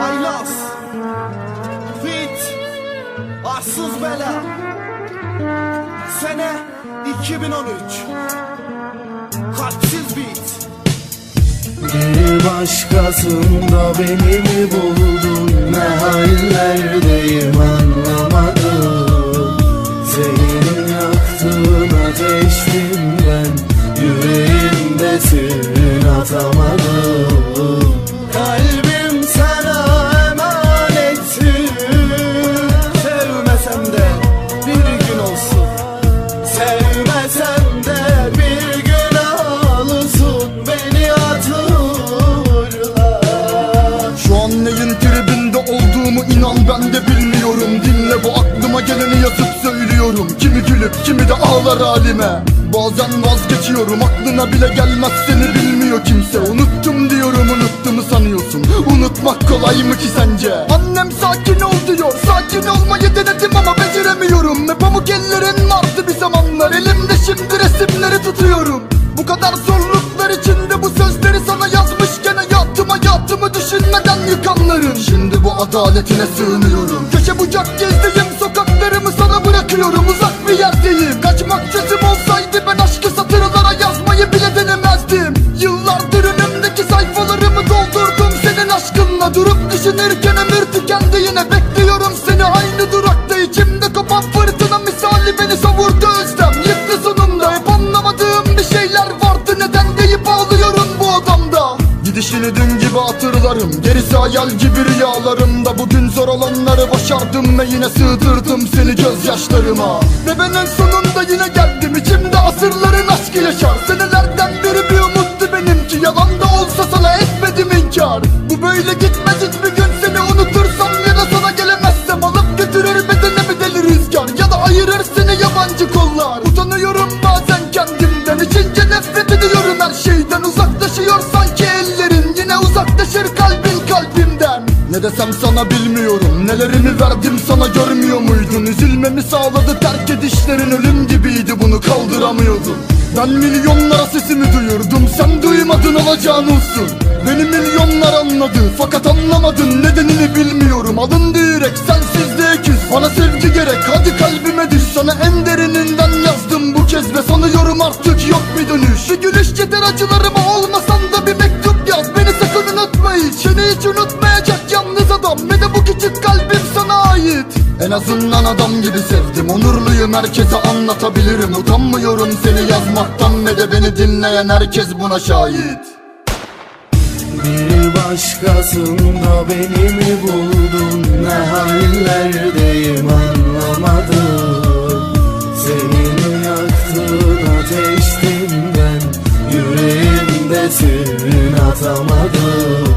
Haylaz Fit Arsız Bela. Sene 2013 Kalpsiz Beat. Bir başkasında beni mi buldun? Ne hallerdeyim anlamadım. Senin yaktığın ateştim atamadım Kalbim sana emanettir Sevmesem de bir gün olsun. Sevmesem de bir gün ağlısın Beni hatırla Şu an neyin tribinde olduğumu inan ben de bilmiyorum. Dinle bu aklıma geleni yazıp söylüyorum. Kimi gülüp kimi de ağlar halime Bazen vazgeçiyorum aklına bile gelmez. Seni bilmiyor kimse. Unuttum diyorum unuttuğumu sanıyorsun. Unutmak kolay mı ki sence? Annem sakin ol diyor. Sakin olmayı denedim ama beceremiyorum. Ne pamuk ellerin vardı bir zamanlar. Elimde şimdi resimleri tutuyorum. Bu kadar zorluklar içinde bu sözleri sana yazmışken Hayatımı hayatımı düşünmeden yıkanların. Şimdi bu adaletine sığınıyorum. Köşe bucak gezdiğim Gidişini dün gibi hatırlarım Gerisi hayal gibi rüyalarımda. Bugün zor olanları başardım ve yine sığdırdım seni gözyaşlarıma. Ve ben en sonunda yine geldim içimde asırların aşkı yaşar. Senelerden beri bir umuttu benimki Yalan da olsa sana etmedim inkar. Bu böyle gitmez hiçbir Ne desem sana bilmiyorum. Nelerimi verdim sana görmüyor muydun? Üzülmemi sağladı terk edişlerin Ölüm gibiydi. Bunu kaldıramıyordum. Ben milyonlara sesimi duyurdum. Sen duymadın olacağın olsun. Beni milyonlar anladı Fakat anlamadın nedenini bilmiyorum. Alındı yürek sensizliğe küs Bana sevgi gerek hadi kalbime düş. Sana en derininden yazdım bu kez Ve sanıyorum artık yok bir dönüş. Bir gülüş yeter acılarıma olmasan git. En azından adam gibi sevdim. Onurluyum herkese anlatabilirim. Utanmıyorum seni yazmaktan Ve de beni dinleyen herkes buna şahit. Bir başkasında beni mi buldun? Ne hallerdeyim anlamadım. Seni yaktın ateştim ben. Yüreğimde sürün atamadım.